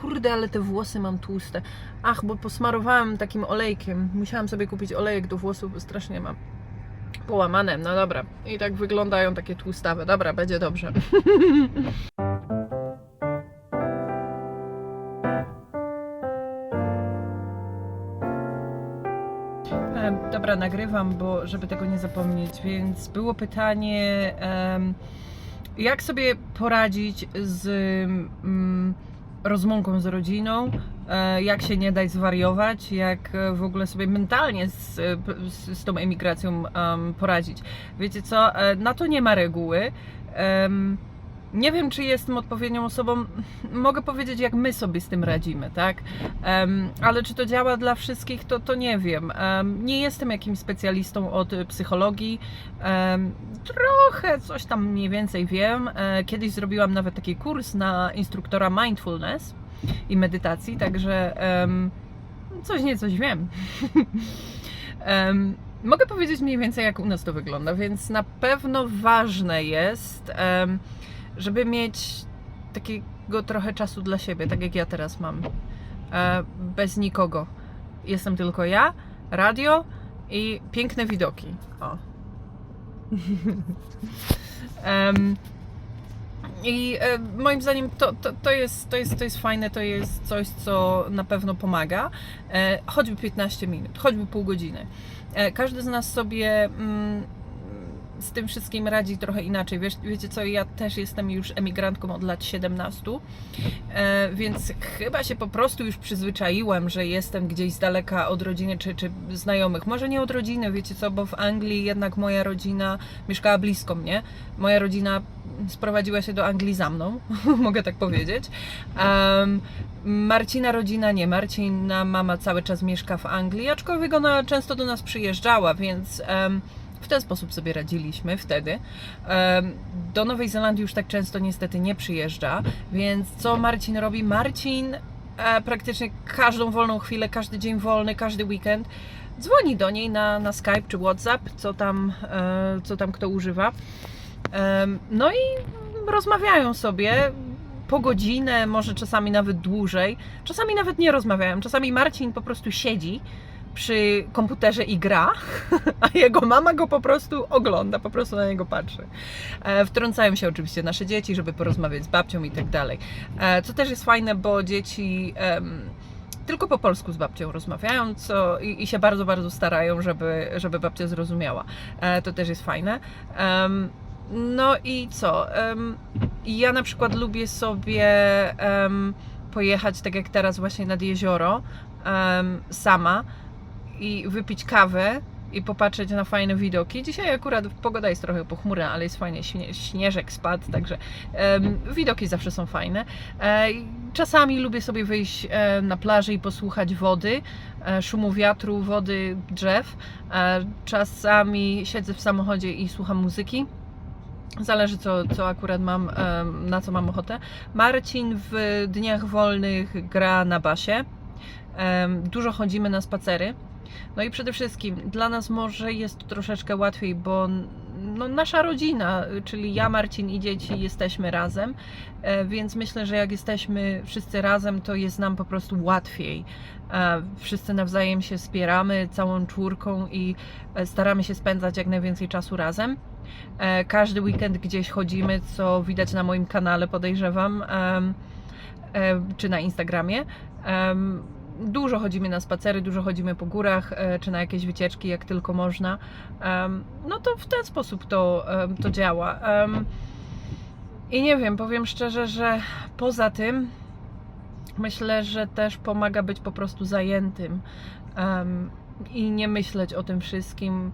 Kurde, ale te włosy mam tłuste. Ach, bo posmarowałam takim olejkiem. Musiałam sobie kupić olejek do włosów, bo strasznie mam połamane. No dobra. I tak wyglądają takie tłustawe. Dobra, będzie dobrze. Dobra, nagrywam, bo żeby tego nie zapomnieć, więc było pytanie, jak sobie poradzić z mm, rozmąką z rodziną, e, jak się nie dać zwariować, jak e, w ogóle sobie mentalnie z, e, z, z tą emigracją em, poradzić. Wiecie co, na to nie ma reguły. Nie wiem, czy jestem odpowiednią osobą. Mogę powiedzieć, jak my sobie z tym radzimy, tak? Em, ale czy to działa dla wszystkich, to, to nie wiem. Em, nie jestem jakimś specjalistą od psychologii. Em, trochę coś tam mniej więcej wiem. E, kiedyś zrobiłam nawet taki kurs na instruktora mindfulness i medytacji, także em, coś nie coś wiem. Em, mogę powiedzieć mniej więcej, jak u nas to wygląda, więc na pewno ważne jest, em, żeby mieć takiego trochę czasu dla siebie, tak jak ja teraz mam e, bez nikogo. Jestem tylko ja, radio i piękne widoki. O. Em, I e, moim zdaniem to, to, to, jest, to, jest, to jest fajne, to jest coś, co na pewno pomaga. E, choćby 15 minut, choćby pół godziny. E, każdy z nas sobie mm, z tym wszystkim radzi trochę inaczej. Wiesz, wiecie co, ja też jestem już emigrantką od lat 17, e, więc chyba się po prostu już przyzwyczaiłem, że jestem gdzieś z daleka od rodziny czy, czy znajomych. Może nie od rodziny, wiecie co, bo w Anglii jednak moja rodzina mieszkała blisko mnie. Moja rodzina sprowadziła się do Anglii za mną, mogę tak powiedzieć. Em, Marcina rodzina nie. Marcina mama cały czas mieszka w Anglii, aczkolwiek ona często do nas przyjeżdżała, więc em, w ten sposób sobie radziliśmy wtedy. Do Nowej Zelandii już tak często niestety nie przyjeżdża, więc co Marcin robi? Marcin e, praktycznie każdą wolną chwilę, każdy dzień wolny, każdy weekend dzwoni do niej na, na Skype czy WhatsApp, co tam, e, co tam kto używa. No i rozmawiają sobie po godzinę, może czasami nawet dłużej. Czasami nawet nie rozmawiają. Czasami Marcin po prostu siedzi przy komputerze i gra, a jego mama go po prostu ogląda, po prostu na niego patrzy. E, Wtrącają się oczywiście nasze dzieci, żeby porozmawiać z babcią i tak dalej. E, Co też jest fajne, bo dzieci tylko po polsku z babcią rozmawiają co, i, i się bardzo, bardzo starają, żeby, żeby babcia zrozumiała. E, To też jest fajne. Em, No i co? Em, Ja na przykład lubię sobie em, pojechać, tak jak teraz, właśnie nad jezioro em, sama i wypić kawę i popatrzeć na fajne widoki. Dzisiaj akurat pogoda jest trochę pochmurna, ale jest fajnie, śnie, śnieżek spadł, także em, widoki zawsze są fajne. E, czasami lubię sobie wyjść e, na plaży i posłuchać wody, e, szumu wiatru, wody, drzew. E, czasami siedzę w samochodzie i słucham muzyki. Zależy, co, co akurat mam, em, na co mam ochotę. Marcin w dniach wolnych gra na basie. Em, Dużo chodzimy na spacery. No i przede wszystkim dla nas może jest troszeczkę łatwiej, bo no, nasza rodzina, czyli ja, Marcin i dzieci jesteśmy razem, e, więc myślę, że jak jesteśmy wszyscy razem, to jest nam po prostu łatwiej. E, Wszyscy nawzajem się wspieramy całą czwórką i e, staramy się spędzać jak najwięcej czasu razem. Każdy weekend gdzieś chodzimy, co widać na moim kanale, podejrzewam, czy na Instagramie. Dużo chodzimy na spacery, dużo chodzimy po górach, e, czy na jakieś wycieczki, jak tylko można. No to w ten sposób to, to działa. I nie wiem, powiem szczerze, że poza tym myślę, że też pomaga być po prostu zajętym i nie myśleć o tym wszystkim.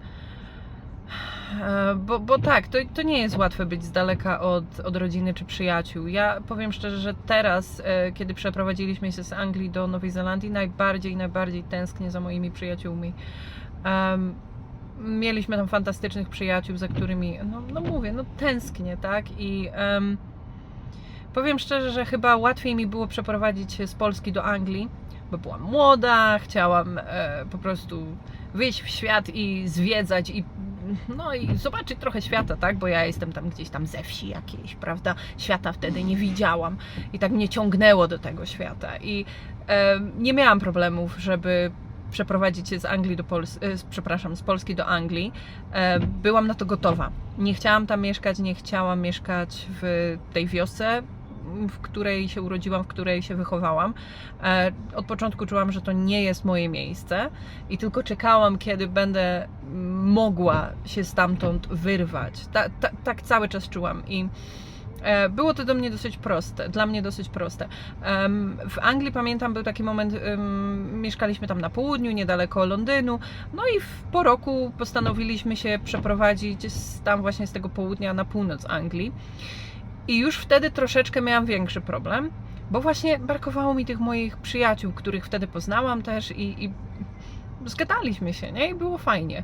Bo, bo tak, to, to nie jest łatwe być z daleka od, od rodziny czy przyjaciół. Ja powiem szczerze, że teraz, e, kiedy przeprowadziliśmy się z Anglii do Nowej Zelandii, najbardziej, najbardziej tęsknię za moimi przyjaciółmi. Em, mieliśmy tam fantastycznych przyjaciół, za którymi, no, no mówię, no tęsknię, tak? I em, powiem szczerze, że chyba łatwiej mi było przeprowadzić się z Polski do Anglii, bo byłam młoda, chciałam e, po prostu wyjść w świat i zwiedzać i no i zobaczyć trochę świata, tak? Bo ja jestem tam gdzieś tam ze wsi jakiejś, prawda? Świata wtedy nie widziałam i tak mnie ciągnęło do tego świata i e, nie miałam problemów, żeby przeprowadzić się z Anglii do Polski, przepraszam, z Polski do Anglii. E, byłam na to gotowa. Nie chciałam tam mieszkać, nie chciałam mieszkać w tej wiosce, w której się urodziłam, w której się wychowałam. E, Od początku czułam, że to nie jest moje miejsce i tylko czekałam, kiedy będę mogła się stamtąd wyrwać. Ta, ta, tak cały czas czułam i e, było to do mnie dosyć proste, dla mnie dosyć proste. W Anglii pamiętam był taki moment, mieszkaliśmy tam na południu, niedaleko Londynu, no i po roku postanowiliśmy się przeprowadzić tam właśnie z tego południa na północ Anglii. I już wtedy troszeczkę miałam większy problem, bo właśnie brakowało mi tych moich przyjaciół, których wtedy poznałam też i, i zgadaliśmy się, nie? I było fajnie.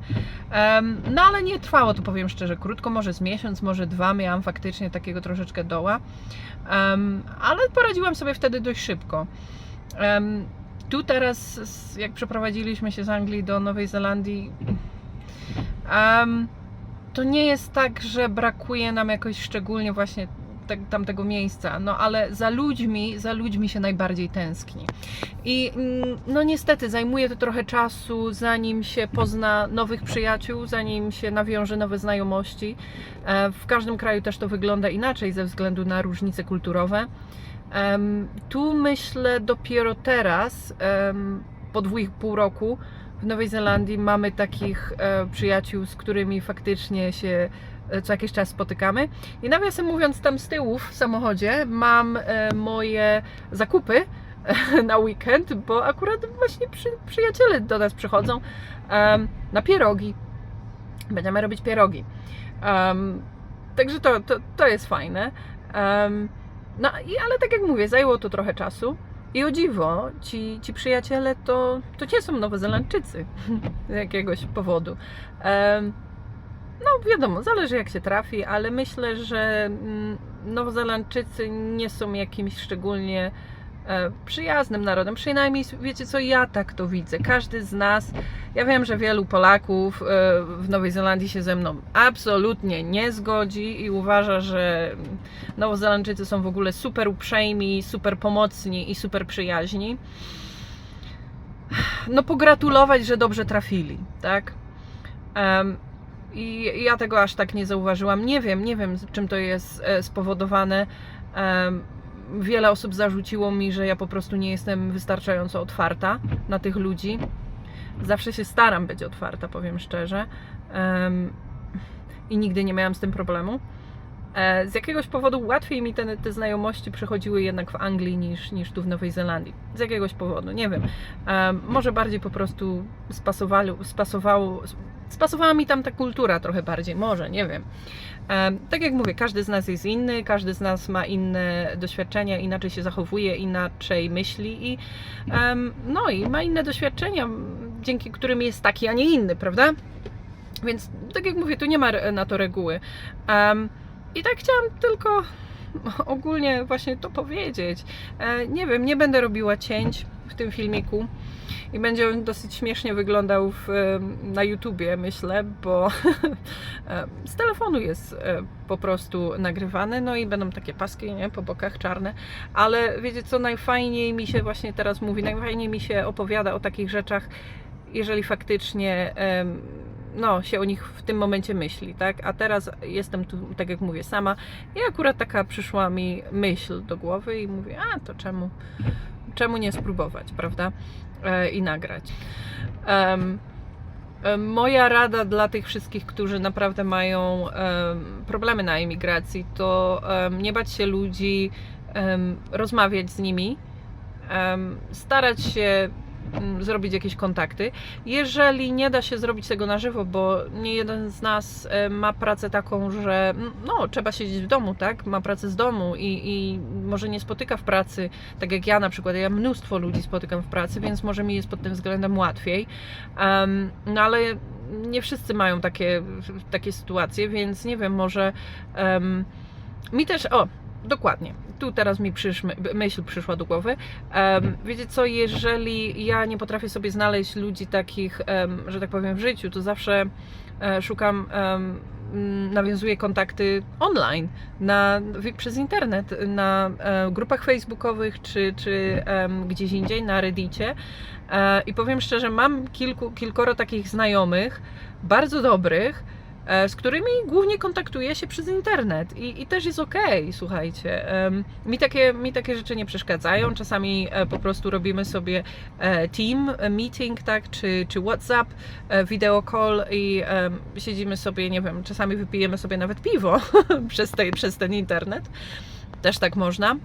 Em, no ale nie trwało to, powiem szczerze, krótko, może z miesiąc, może dwa, miałam faktycznie takiego troszeczkę doła, Em, ale poradziłam sobie wtedy dość szybko. Em, tu teraz, jak przeprowadziliśmy się z Anglii do Nowej Zelandii, em, to nie jest tak, że brakuje nam jakoś szczególnie właśnie te, tamtego miejsca, no ale za ludźmi, za ludźmi się najbardziej tęskni. I mm, no niestety zajmuje to trochę czasu, zanim się pozna nowych przyjaciół, zanim się nawiąże nowe znajomości. E, W każdym kraju też to wygląda inaczej ze względu na różnice kulturowe. Tu myślę dopiero teraz, po dwóch pół roku, w Nowej Zelandii mamy takich e, przyjaciół, z którymi faktycznie się co jakiś czas spotykamy. I nawiasem mówiąc, tam z tyłu w samochodzie mam e, moje zakupy na weekend, bo akurat właśnie przy, przyjaciele do nas przychodzą na pierogi. Będziemy robić pierogi. Także to, to, to jest fajne. No i ale tak jak mówię, zajęło to trochę czasu. I o dziwo, ci, ci przyjaciele to, to nie są Nowozelandczycy z jakiegoś powodu. Em, no wiadomo, zależy jak się trafi, ale myślę, że mm, Nowozelandczycy nie są jakimś szczególnie e, przyjaznym narodem. Przynajmniej wiecie co, ja tak to widzę. Każdy z nas, ja wiem, że wielu Polaków e, w Nowej Zelandii się ze mną absolutnie nie zgodzi i uważa, że Nowozelandczycy są w ogóle super uprzejmi, super pomocni i super przyjaźni. No pogratulować, że dobrze trafili, tak? I ja tego aż tak nie zauważyłam. Nie wiem, nie wiem, czym to jest e, spowodowane. Wiele osób zarzuciło mi, że ja po prostu nie jestem wystarczająco otwarta na tych ludzi. Zawsze się staram być otwarta, powiem szczerze. I nigdy nie miałam z tym problemu. E, Z jakiegoś powodu łatwiej mi te, te znajomości przychodziły jednak w Anglii niż, niż tu w Nowej Zelandii. Z jakiegoś powodu, nie wiem. E, Może bardziej po prostu spasowało, spasowała mi tam ta kultura trochę bardziej, może, nie wiem. Tak jak mówię, każdy z nas jest inny, każdy z nas ma inne doświadczenia, inaczej się zachowuje, inaczej myśli i no i ma inne doświadczenia, dzięki którym jest taki, a nie inny, prawda? Więc tak jak mówię, tu nie ma na to reguły. I tak chciałam tylko ogólnie właśnie to powiedzieć. E, Nie wiem, nie będę robiła cięć w tym filmiku. I będzie on dosyć śmiesznie wyglądał w, em, na YouTubie, myślę, bo e, z telefonu jest e, po prostu nagrywany, no i będą takie paski nie, po bokach czarne, ale wiecie co, najfajniej mi się właśnie teraz mówi, najfajniej mi się opowiada o takich rzeczach, jeżeli faktycznie no, się o nich w tym momencie myśli, tak? A teraz jestem tu, tak jak mówię, sama. I akurat taka przyszła mi myśl do głowy i mówię, a to czemu, czemu nie spróbować, prawda? E, I nagrać. Em, Moja rada dla tych wszystkich, którzy naprawdę mają em, problemy na emigracji, to nie bać się ludzi, rozmawiać z nimi, starać się zrobić jakieś kontakty. Jeżeli nie da się zrobić tego na żywo, bo nie jeden z nas e, ma pracę taką, że mm, no, trzeba siedzieć w domu, tak? Ma pracę z domu i, i może nie spotyka w pracy, tak jak ja na przykład, ja mnóstwo ludzi spotykam w pracy, więc może mi jest pod tym względem łatwiej. Em, no ale nie wszyscy mają takie, takie sytuacje, więc nie wiem, może em, mi też, o, dokładnie. Tu teraz mi przysz, myśl przyszła do głowy. Em, wiecie co, jeżeli ja nie potrafię sobie znaleźć ludzi takich, em, że tak powiem, w życiu, to zawsze e, szukam, em, mm, nawiązuję kontakty online, na, przez internet, na e, grupach facebookowych czy, czy em, gdzieś indziej, na Reddicie. E, I powiem szczerze, mam kilku, kilkoro takich znajomych, bardzo dobrych, e, z którymi głównie kontaktuję się przez internet i, i też jest okej, słuchajcie. Em, Mi takie, mi takie rzeczy nie przeszkadzają. Czasami e, po prostu robimy sobie e, team e, meeting, tak, czy, czy WhatsApp, e, video call i siedzimy sobie, nie wiem, czasami wypijemy sobie nawet piwo przez, tej, przez ten internet. Też tak można.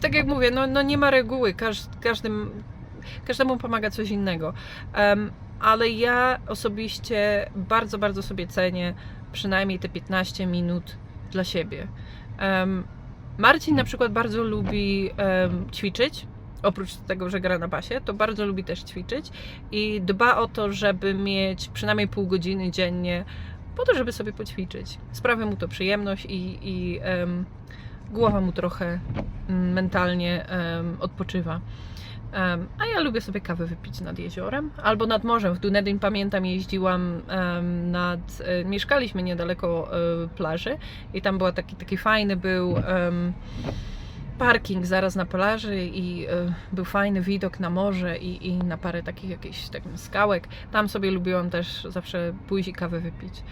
Tak jak mówię, no, no nie ma reguły, Każ, każdym, każdemu pomaga coś innego. Ale ja osobiście bardzo, bardzo sobie cenię przynajmniej te 15 minut dla siebie. Em, Marcin na przykład bardzo lubi em, ćwiczyć. Oprócz tego, że gra na basie, to bardzo lubi też ćwiczyć i dba o to, żeby mieć przynajmniej pół godziny dziennie po to, żeby sobie poćwiczyć. Sprawia mu to przyjemność i, i em, głowa mu trochę mm, mentalnie em, odpoczywa. Em, a ja lubię sobie kawę wypić nad jeziorem albo nad morzem. W Dunedin pamiętam jeździłam em, nad. E, mieszkaliśmy niedaleko e, plaży i tam była taki, taki fajny był. em, Parking zaraz na plaży i e, był fajny widok na morze i, i na parę takich jakichś tak, skałek. Tam sobie lubiłam też zawsze pójść i kawę wypić.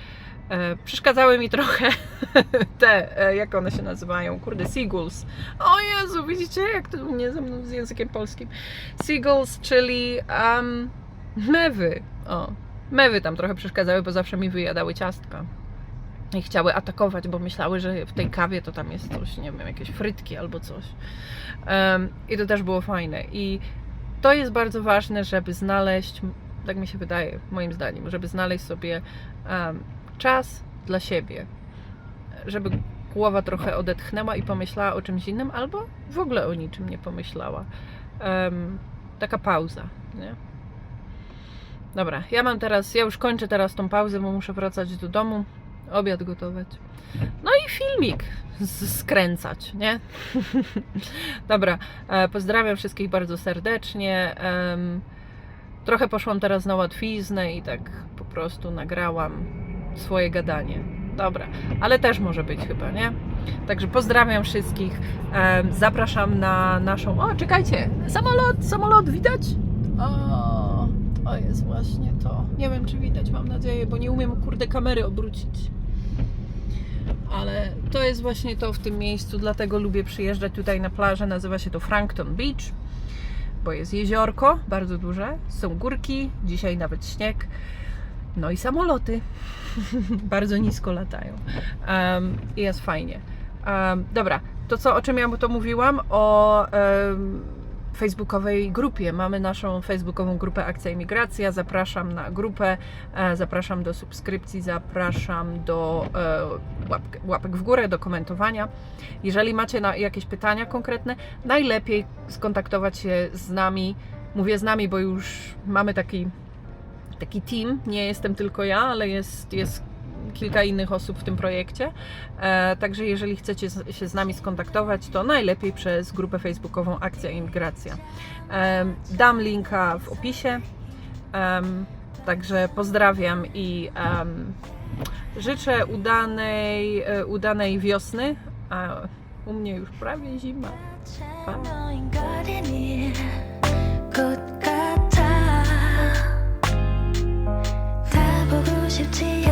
E, przeszkadzały mi trochę te, e, jak one się nazywają, kurde, seagulls. O Jezu, widzicie, jak to mnie ze mną z językiem polskim. Seagulls, czyli um, mewy. O, mewy tam trochę przeszkadzały, bo zawsze mi wyjadały ciastka. I chciały atakować, bo myślały, że w tej kawie to tam jest coś, nie wiem, jakieś frytki albo coś. Em, I to też było fajne. I to jest bardzo ważne, żeby znaleźć, tak mi się wydaje, moim zdaniem, żeby znaleźć sobie em, czas dla siebie, żeby głowa trochę odetchnęła i pomyślała o czymś innym, albo w ogóle o niczym nie pomyślała. Em, taka pauza, nie? Dobra, ja mam teraz, ja już kończę teraz tą pauzę, bo muszę wracać do domu, obiad gotować. No i filmik skręcać, nie? Dobra, e, pozdrawiam wszystkich bardzo serdecznie. Em, Trochę poszłam teraz na łatwiznę i tak po prostu nagrałam swoje gadanie. Dobra, ale też może być chyba, nie? Także pozdrawiam wszystkich. Zapraszam na naszą. O, czekajcie! Samolot, samolot widać? O, to jest właśnie to. Nie wiem, czy widać, mam nadzieję, bo nie umiem kurde kamery obrócić. Ale to jest właśnie to w tym miejscu, dlatego lubię przyjeżdżać tutaj na plażę. Nazywa się to Frankton Beach bo jest jeziorko, bardzo duże, są górki, dzisiaj nawet śnieg, no i samoloty. bardzo nisko latają. Um, I jest fajnie. Um, dobra, to co, o czym ja to mówiłam? O em, facebookowej grupie. Mamy naszą facebookową grupę Akcja Imigracja. Zapraszam na grupę, e, zapraszam do subskrypcji, zapraszam do e, łapek, łapek w górę, do komentowania. Jeżeli macie na jakieś pytania konkretne, najlepiej skontaktować się z nami. Mówię z nami, bo już mamy taki, taki team. Nie jestem tylko ja, ale jest, jest kilka innych osób w tym projekcie. E, także jeżeli chcecie z, się z nami skontaktować, to najlepiej przez grupę facebookową Akcja Imigracja. E, dam linka w opisie. Em, także pozdrawiam i em, życzę udanej, e, udanej wiosny. A u mnie już prawie zima. 너 you tease